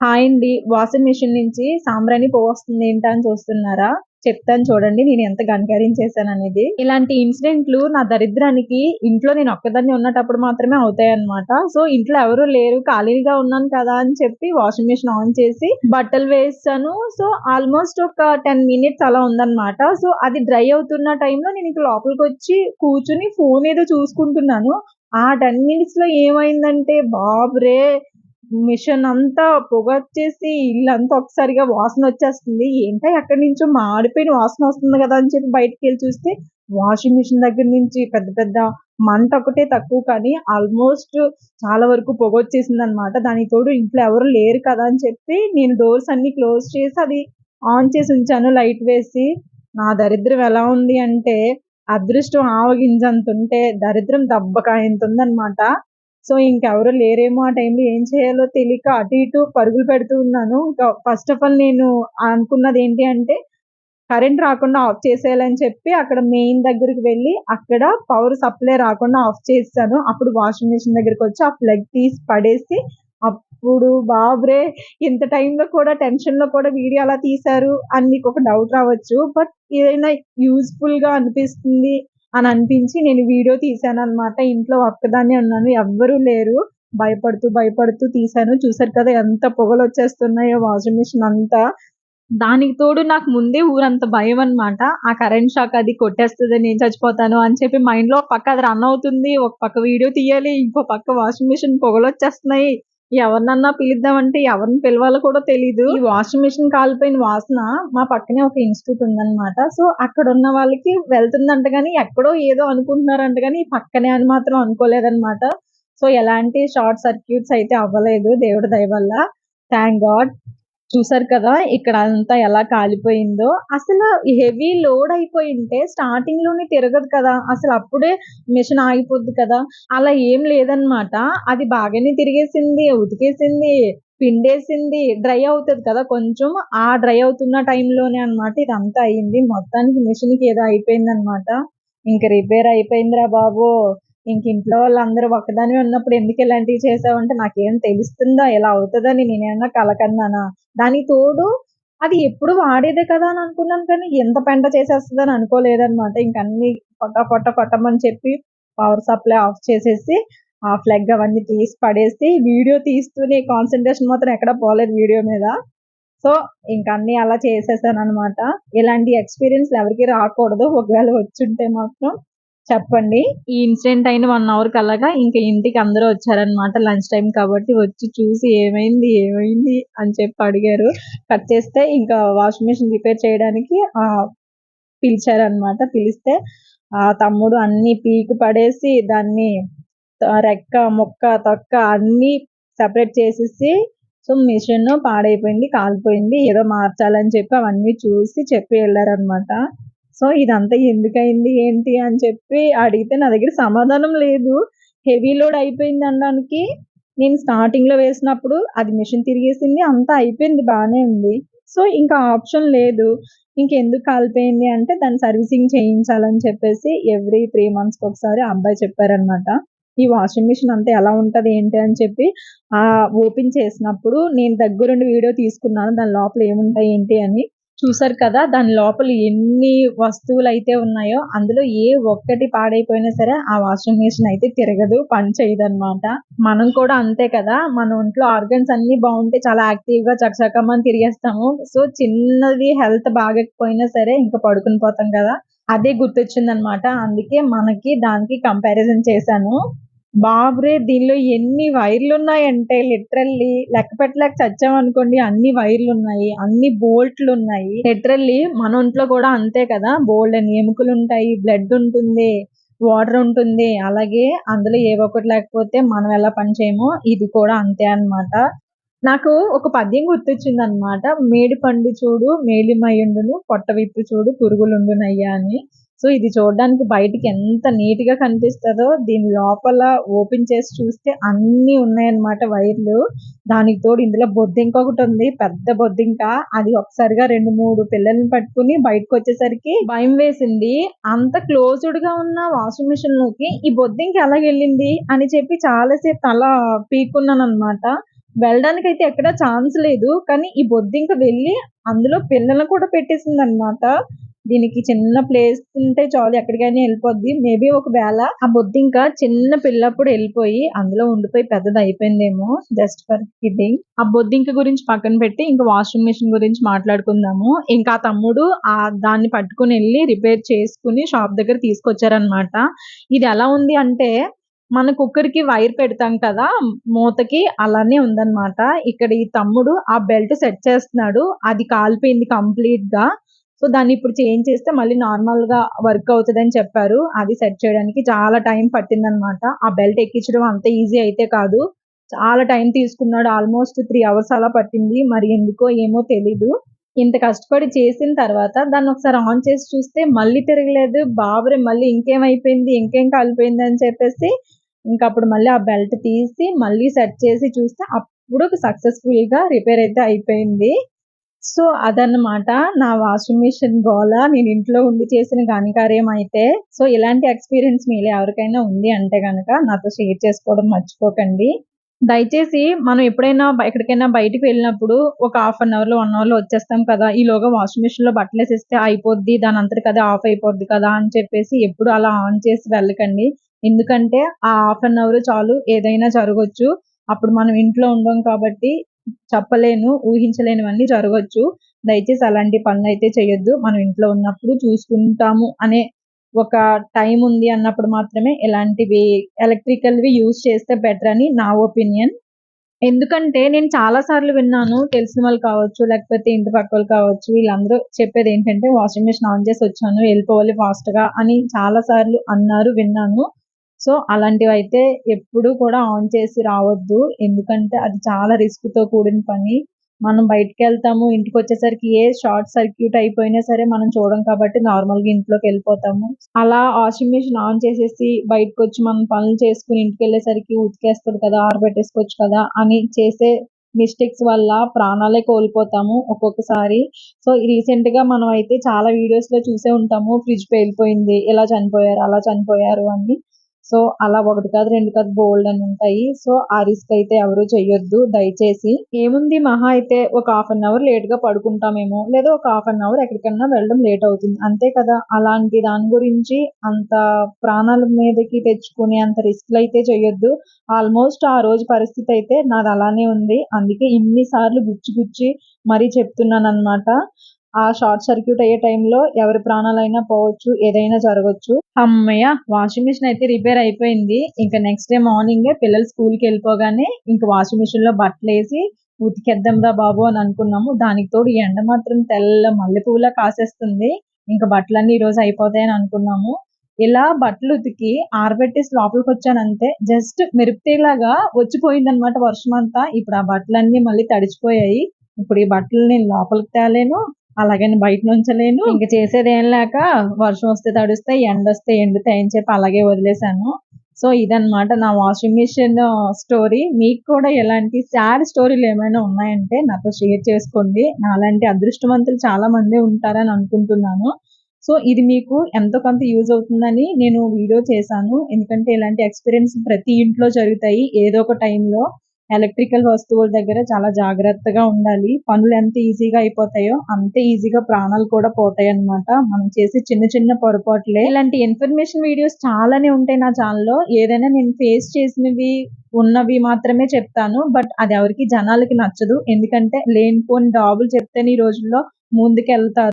Hi అండి. Washing machine నుంచి సాంబ్రాణి పొగ వస్తుంది ఏంటా అని చూస్తున్నారా? చెప్తాను చూడండి. నేను ఎంత గనకరించేసాను అనేది. ఇలాంటి ఇన్సిడెంట్లు నా దరిద్రానికి ఇంట్లో నేను ఒక్కదాన్ని ఉన్నటప్పుడు మాత్రమే అవుతాయి అనమాట సో ఇంట్లో ఎవరు లేరు. ఖాళీగా ఉన్నాను కదా అని చెప్పి వాషింగ్ మిషన్ ఆన్ చేసి బట్టలు వేసాను సో ఆల్మోస్ట్ ఒక టెన్ మినిట్స్ అలా ఉందన్నమాట. సో అది డ్రై అవుతున్న టైంలో నేను ఇక లోపలికి వచ్చి కూర్చుని ఫోన్ ఏదో చూసుకుంటున్నాను. ఆ టెన్ మినిట్స్లో ఏమైందంటే బాబురే మిషన్ అంతా పొగొచ్చేసి ఇల్లంతా ఒకసారిగా వాసన వచ్చేస్తుంది. ఏంటో ఎక్కడి నుంచో మాడిపోయిన వాసన వస్తుంది కదా అని చెప్పి బయటికి వెళ్ళి చూస్తే వాషింగ్ మిషన్ దగ్గర నుంచి పెద్ద పెద్ద మంట ఒకటే తక్కువ కానీ ఆల్మోస్ట్ చాలా వరకు పొగ వచ్చేసింది అనమాట దానికి తోడు ఇంట్లో ఎవరు లేరు కదా అని చెప్పి నేను డోర్స్ అన్ని క్లోజ్ చేసి అది ఆన్ చేసి ఉంచాను. లైట్ వేసి నా దరిద్రం ఎలా ఉంది అంటే అదృష్టం ఆవగింజంత ఉంటే దరిద్రం దెబ్బకాయంత ఉందన్నమాట సో ఇంకెవరు లేరేమో ఆ టైంలో ఏం చేయాలో తెలియక అటు ఇటు పరుగులు పెడుతూ ఉన్నాను. ఇంకా ఫస్ట్ ఆఫ్ ఆల్ నేను అనుకున్నది ఏంటి అంటే కరెంట్ రాకుండా ఆఫ్ చేసేయాలని చెప్పి అక్కడ మెయిన్ దగ్గరికి వెళ్ళి అక్కడ పవర్ సప్లై రాకుండా ఆఫ్ చేస్తాను అప్పుడు వాషింగ్ మిషన్ దగ్గరికి వచ్చి ఆ ప్లగ్ తీసి పడేసి అప్పుడు బాబ్రే ఇంత టైంలో కూడా టెన్షన్లో కూడా వీడియో అలా తీశారు అని మీకు ఒక డౌట్ రావచ్చు. బట్ ఏదైనా యూజ్ఫుల్గా అనిపిస్తుంది అని అనిపించి నేను వీడియో తీశాను అనమాట ఇంట్లో ఒక్కదాన్నే ఉన్నాను. ఎవ్వరూ లేరు. భయపడుతూ భయపడుతూ తీశాను. చూసారు కదా ఎంత పొగలు వచ్చేస్తున్నాయో వాషింగ్ మిషన్ అంతా. దానికి తోడు నాకు ముందే ఊరంత భయం అనమాట ఆ కరెంట్ షాక్ అది కొట్టేస్తుంది నేను చచ్చిపోతాను అని చెప్పి మైండ్లో ఒక పక్క అది రన్ అవుతుంది. ఒక పక్క వీడియో తీయాలి ఇంకో పక్క వాషింగ్ మిషన్ పొగలు వచ్చేస్తున్నాయి ఎవరినన్నా పిలుద్దామంటే ఎవరిని పిలవాలో కూడా తెలీదు. ఈ వాషింగ్ మిషన్ కాలిపోయిన వాసన మా పక్కనే ఒక ఇన్స్టిట్యూట్ ఉందన్నమాట. సో అక్కడ ఉన్న వాళ్ళకి వెళ్తుందంట కానీ ఎక్కడో ఏదో అనుకుంటున్నారంట కానీ పక్కనే అని మాత్రం అనుకోలేదన్నమాట. సో ఎలాంటి షార్ట్ సర్క్యూట్స్ అయితే అవ్వలేదు దేవుడి దయ వల్ల. థ్యాంక్ గాడ్ చూసారు కదా ఇక్కడ అంతా ఎలా కాలిపోయిందో. అసలు హెవీ లోడ్ అయిపోయింటే స్టార్టింగ్లోనే తిరగదు కదా. అసలు అప్పుడే మిషన్ ఆగిపోద్ది కదా. అలా ఏం లేదనమాట అది బాగానే తిరిగేసింది ఉతికేసింది పిండేసింది డ్రై అవుతుంది కదా కొంచెం. ఆ డ్రై అవుతున్న టైంలోనే అనమాట ఇదంతా అయింది. మొత్తానికి మిషన్కి ఏదో అయిపోయింది అనమాట ఇంక రిపేర్ అయిపోయిందిరా బాబు. ఇంక ఇంట్లో వాళ్ళందరూ ఒక్కదాని ఉన్నప్పుడు ఎందుకు ఇలాంటివి చేసావంటే నాకేం తెలుస్తుందా? ఇలా అవుతుందని నేనేమన్నా కలకన్నానా? దానికి తోడు అది ఎప్పుడు వాడేదే కదా అని అనుకున్నాను కానీ ఎంత పెంట చేసేస్తుంది అని అనుకోలేదన్నమాట. ఇంక అన్ని కొట్ట కొట్ట కొట్టమని చెప్పి పవర్ సప్లై ఆఫ్ చేసేసి ఆ ఫ్లగ్ అవన్నీ తీసి పడేసి వీడియో తీస్తూనే కాన్సన్ట్రేషన్ మాత్రం ఎక్కడ పోలేదు వీడియో మీద. సో ఇంక అన్ని అలా చేసేసాను అనమాట ఇలాంటి ఎక్స్పీరియన్స్ ఎవరికి రాకూడదు. ఒకవేళ వచ్చుంటే మాత్రం చెప్పండి. ఈ ఇన్సిడెంట్ అయిన వన్ అవర్ కల్లాగా ఇంకా ఇంటికి అందరూ వచ్చారనమాట లంచ్ టైం కాబట్టి వచ్చి చూసి ఏమైంది ఏమైంది అని చెప్పి అడిగారు. కట్ చేస్తే ఇంకా వాషింగ్ మిషన్ రిపేర్ చేయడానికి పిలిచారనమాట పిలిస్తే ఆ తమ్ముడు అన్ని పీకు పడేసి దాన్ని రెక్క మొక్క తొక్క అన్ని సపరేట్ చేసేసి సో మిషన్ పాడైపోయింది కాలిపోయింది ఏదో మార్చాలని చెప్పి అవన్నీ చూసి చెప్పి వెళ్ళారనమాట సో ఇదంతా ఎందుకైంది ఏంటి అని చెప్పి అడిగితే నా దగ్గర సమాధానం లేదు. హెవీ లోడ్ అయిపోయింది అనడానికి నేను స్టార్టింగ్లో వేసినప్పుడు అది మిషన్ తిరిగేసింది అంతా అయిపోయింది బాగానే ఉంది. సో ఇంకా ఆప్షన్ లేదు. ఇంకెందుకు కాలిపోయింది అంటే దాని సర్వీసింగ్ చేయించాలని చెప్పేసి ఎవ్రీ త్రీ మంత్స్కి ఒకసారి అబ్బాయి చెప్పారనమాట ఈ వాషింగ్ మిషన్ అంతా ఎలా ఉంటది ఏంటి అని చెప్పి ఆ ఓపెన్ చేసినప్పుడు నేను దగ్గరుండి వీడియో తీసుకున్నాను దాని లోపల ఏముంటాయి ఏంటి అని చూసారు కదా దాని లోపల ఎన్ని వస్తువులు అయితే ఉన్నాయో అందులో ఏ ఒక్కటి పాడైపోయినా సరే ఆ వాషింగ్ మిషన్ అయితే తిరగదు పని చేయదు అనమాట మనం కూడా అంతే కదా మన ఒంట్లో ఆర్గన్స్ అన్ని బాగుంటే చాలా యాక్టివ్గా చకచకమని తిరిగేస్తాము. సో చిన్నది హెల్త్ బాగకపోయినా సరే ఇంకా పడుకుని పోతాం కదా అదే గుర్తొచ్చిందనమాట అందుకే మనకి దానికి కంపారిజన్ చేశాను. బాబ్రే దీనిలో ఎన్ని వైర్లు ఉన్నాయంటే లిటరల్లీ లెక్క పెట్టలేక చచ్చామనుకోండి అన్ని వైర్లు ఉన్నాయి అన్ని బోల్ట్లు ఉన్నాయి లిటరల్లీ మన ఒంట్లో కూడా అంతే కదా బోల్డ్ అని ఎముకలు ఉంటాయి బ్లడ్ ఉంటుంది వాటర్ ఉంటుంది. అలాగే అందులో ఏ ఒక్కటి లేకపోతే మనం ఎలా పని చేయమో ఇది కూడా అంతే అనమాట నాకు ఒక పద్యం గుర్తొచ్చింది అనమాట మేడి పండు చూడు మేలిమయుండును పొట్ట విప్పు చూడు పురుగులుండునయ్యా అని. సో ఇది చూడడానికి బయటికి ఎంత నీట్గా కనిపిస్తుందో దీని లోపల ఓపెన్ చేసి చూస్తే అన్ని ఉన్నాయన్నమాట వైర్లు. దానికి తోడు ఇందులో బొద్దింక ఒకటి ఉంది పెద్ద బొద్దింక అది ఒకసారిగా రెండు మూడు పిల్లల్ని పట్టుకుని బయటకు వచ్చేసరికి భయం వేసింది. అంత క్లోజ్డ్గా ఉన్న వాషింగ్ మిషన్లోకి ఈ బొద్దింక ఎలా వెళ్ళింది అని చెప్పి చాలాసేపు తల పీక్కున్నాను అనమాట అయితే ఎక్కడ ఛాన్స్ లేదు. కానీ ఈ బొద్దింక వెళ్ళి అందులో పిల్లల్ని కూడా పెట్టేసింది అనమాట దీనికి చిన్న ప్లేస్ ఉంటే చాలు ఎక్కడికైనా వెళ్ళిపోద్ది మేబీ ఒకవేళ ఆ బొద్దింక చిన్న పిల్లప్పుడు వెళ్ళిపోయి అందులో ఉండిపోయి పెద్దది అయిపోయిందేమో జస్ట్ ఫర్ కిడ్డింగ్. ఆ బొద్దింక గురించి పక్కన పెట్టి ఇంకా వాషింగ్ మిషన్ గురించి మాట్లాడుకుందాము. ఇంకా ఆ తమ్ముడు ఆ దాన్ని పట్టుకొనెళ్ళి రిపేర్ చేసుకుని షాప్ దగ్గర తీసుకొచ్చారనమాట ఇది ఎలా ఉంది అంటే మన కుక్కర్‌కి వైర్ పెడతాం కదా! మూతకి అలానే ఉందన్నమాట. ఇక్కడ ఈ తమ్ముడు ఆ బెల్ట్ సెట్ చేస్తున్నాడు. అది కాలిపోయింది కంప్లీట్‌గా. సో, దాన్ని ఇప్పుడు చేంజ్ చేస్తే మళ్ళీ నార్మల్‌గా వర్క్ అవుతుందని చెప్పారు. అది సెట్ చేయడానికి చాలా టైం పట్టిందనమాట ఆ బెల్ట్ ఎక్కించడం అంత ఈజీ అయితే కాదు. చాలా టైం తీసుకున్నాడు. ఆల్మోస్ట్ త్రీ అవర్స్ అలా పట్టింది. మరి ఎందుకో ఏమో తెలీదు. ఇంత కష్టపడి చేసిన తర్వాత దాన్ని ఒకసారి ఆన్ చేసి చూస్తే మళ్ళీ తిరగలేదు. బాబురే మళ్ళీ ఇంకేమైపోయింది? ఇంకేం కాలిపోయింది? అని చెప్పేసి ఇంకప్పుడు మళ్ళీ ఆ బెల్ట్ తీసి మళ్ళీ సెట్ చేసి చూస్తే అప్పుడు సక్సెస్‌ఫుల్‌గా రిపేర్ అయితే అయిపోయింది. సో, అదన్నమాట నా వాషింగ్ మిషన్ గోల. నేను ఇంట్లో ఉండి చేసిన ఘనకార్యం అయితే. సో, ఇలాంటి ఎక్స్‌పీరియన్స్ మీలో ఎవరికైనా ఉంది అంటే కనుక నాతో షేర్ చేసుకోవడం మర్చిపోకండి. దయచేసి మనం ఎప్పుడైనా ఎక్కడికైనా బయటకు వెళ్ళినప్పుడు ఒక హాఫ్ అన్ అవర్‌లో, వన్ అవర్‌లో వచ్చేస్తాం కదా! ఈలోగా వాషింగ్ మిషన్‌లో బట్టలేసేస్తే అయిపోద్ది. దాని అంతటి కదా ఆఫ్ అయిపోద్ది కదా! అని చెప్పేసి ఎప్పుడు అలా ఆన్ చేసి వెళ్ళకండి. ఎందుకంటే ఆ హాఫ్ అన్ అవర్ చాలు ఏదైనా జరగొచ్చు. అప్పుడు మనం ఇంట్లో ఉండం కాబట్టి చెప్పలేను. ఊహించలేనివన్నీ జరగచ్చు దయచేసి అలాంటి పనులు అయితే చేయొద్దు. మనం ఇంట్లో ఉన్నప్పుడు చూసుకుంటాము అనే ఒక టైం ఉంది అన్నప్పుడు మాత్రమే ఇలాంటివి ఎలక్ట్రికల్‌వి యూజ్ చేస్తే బెటర్ అని నా ఒపీనియన్. ఎందుకంటే నేను చాలా సార్లు విన్నాను. తెలిసిన వాళ్ళు కావచ్చు, లేకపోతే ఇంటి పక్కోళ్ళు కావచ్చు, వీళ్ళందరూ చెప్పేది ఏంటంటే వాషింగ్ మిషన్ ఆన్ చేసి వచ్చాను. వెళ్ళిపోవాలి ఫాస్ట్‌గా అని చాలా సార్లు అన్నారు, విన్నాను. సో, అలాంటివి అయితే ఎప్పుడు కూడా ఆన్ చేసి రావద్దు. ఎందుకంటే అది చాలా రిస్క్‌తో కూడిన పని. మనం బయటకి వెళ్తాము ఇంటికి వచ్చేసరికి ఏ షార్ట్ సర్క్యూట్ అయిపోయినా సరే మనం చూడం కాబట్టి నార్మల్‌గా ఇంట్లోకెళ్ళిపోతాము. అలా వాషింగ్ మిషన్ ఆన్ చేసేసి బయటకొచ్చి మనం పనులు చేసుకొని ఇంటికెళ్ళేసరికి ఉతికేస్తుంది కదా! ఆరబెట్టేసుకోవచ్చు కదా! అని చేసే మిస్టేక్స్ వల్ల ప్రాణాలే కోల్పోతాము ఒక్కొక్కసారి. సో, రీసెంట్గా మనం అయితే చాలా వీడియోస్లో చూసే ఉంటాము. ఫ్రిడ్జ్ పేలిపోయింది. ఇలా చనిపోయారు, అలా చనిపోయారు అని. సో, అలా ఒకటి కాదు, రెండు కాదు బోల్డ్ అని ఉంటాయి. సో, ఆ రిస్క్ అయితే ఎవరు చెయ్యొద్దు దయచేసి. ఏముంది మహా అయితే ఒక హాఫ్ అన్ అవర్ లేట్గా పడుకుంటామేమో, లేదా ఒక హాఫ్ అన్ అవర్ ఎక్కడికన్నా వెళ్ళడం లేట్ అవుతుంది. అంతే కదా! అలాంటి దాని గురించి అంత ప్రాణాల మీదకి తెచ్చుకునే అంత రిస్క్‌లయితే చేయొద్దు. ఆల్మోస్ట్ ఆ రోజు పరిస్థితి అయితే నాది అలానే ఉంది. అందుకే ఇన్ని సార్లు గుచ్చి గుచ్చి మరీ చెప్తున్నానన్నమాట. ఆ షార్ట్ సర్క్యూట్ అయ్యే టైంలో ఎవరి ప్రాణాలైనా పోవచ్చు. ఏదైనా జరగవచ్చు హమ్మయ్య! వాషింగ్ మిషన్ అయితే రిపేర్ అయిపోయింది. ఇంకా నెక్స్ట్ డే మార్నింగ్ పిల్లలు స్కూల్‌కెళ్ళిపోగానే ఇంకా వాషింగ్ మెషిన్లో బట్టలు వేసి ఉతికేద్దాంరా బాబు అని అనుకున్నాము. దానికి తోడు ఎండ మాత్రం తెల్ల మల్లెపూలా కాసేస్తుంది. ఇంకా బట్టలన్నీ రోజు అయిపోతాయని అనుకున్నాము. ఇలా బట్టలు ఉతికి ఆరబెట్టేసి లోపలికి వచ్చానంతే జస్ట్ మెరుపుతేలాగా వచ్చిపోయింది అనమాట వర్షం అంతా ఇప్పుడు ఆ బట్టలన్నీ మళ్ళీ తడిచిపోయాయి. ఇప్పుడు ఈ బట్టలు నేను లోపలికి తేలేను. అలాగని బయట నుంచలేను. ఇంక చేసేదేం లేక వర్షం వస్తే తడుస్తాయి, ఎండొస్తే ఎండుతాయి అని చెప్పి అలాగే వదిలేసాను. సో, ఇదనమాట నా వాషింగ్ మిషన్ స్టోరీ. మీకు కూడా ఇలాంటి సాడ్ స్టోరీలు ఏమైనా ఉన్నాయంటే నాతో షేర్ చేసుకోండి. నాలాంటి అదృష్టవంతులు చాలా మందే ఉంటారని అనుకుంటున్నాను. సో, ఇది మీకు ఎంతో కొంత యూజ్ అవుతుందని నేను వీడియో చేశాను. ఎందుకంటే ఇలాంటి ఎక్స్‌పీరియన్స్ ప్రతి ఇంట్లో జరుగుతాయి ఏదో ఒక టైంలో. ఎలక్ట్రికల్ వస్తువుల దగ్గర చాలా జాగ్రత్తగా ఉండాలి. పనులు ఎంత ఈజీగా అయిపోతాయో అంతే ఈజీగా ప్రాణాలు కూడా పోతాయన్నమాట. మనం చేసే చిన్న చిన్న పొరపాట్లే. ఇలాంటి ఇన్ఫర్మేషన్ వీడియోస్ చాలానే ఉంటాయి నా ఛానల్లో ఏదైనా నేను ఫేస్ చేసినవి, ఉన్నవి మాత్రమే చెప్తాను. బట్ అది ఎవరికి జనాలకి నచ్చదు. ఎందుకంటే లేనిపోని డాబులు చెప్తేనే ఈ రోజుల్లో ముందుకెళ్తారు.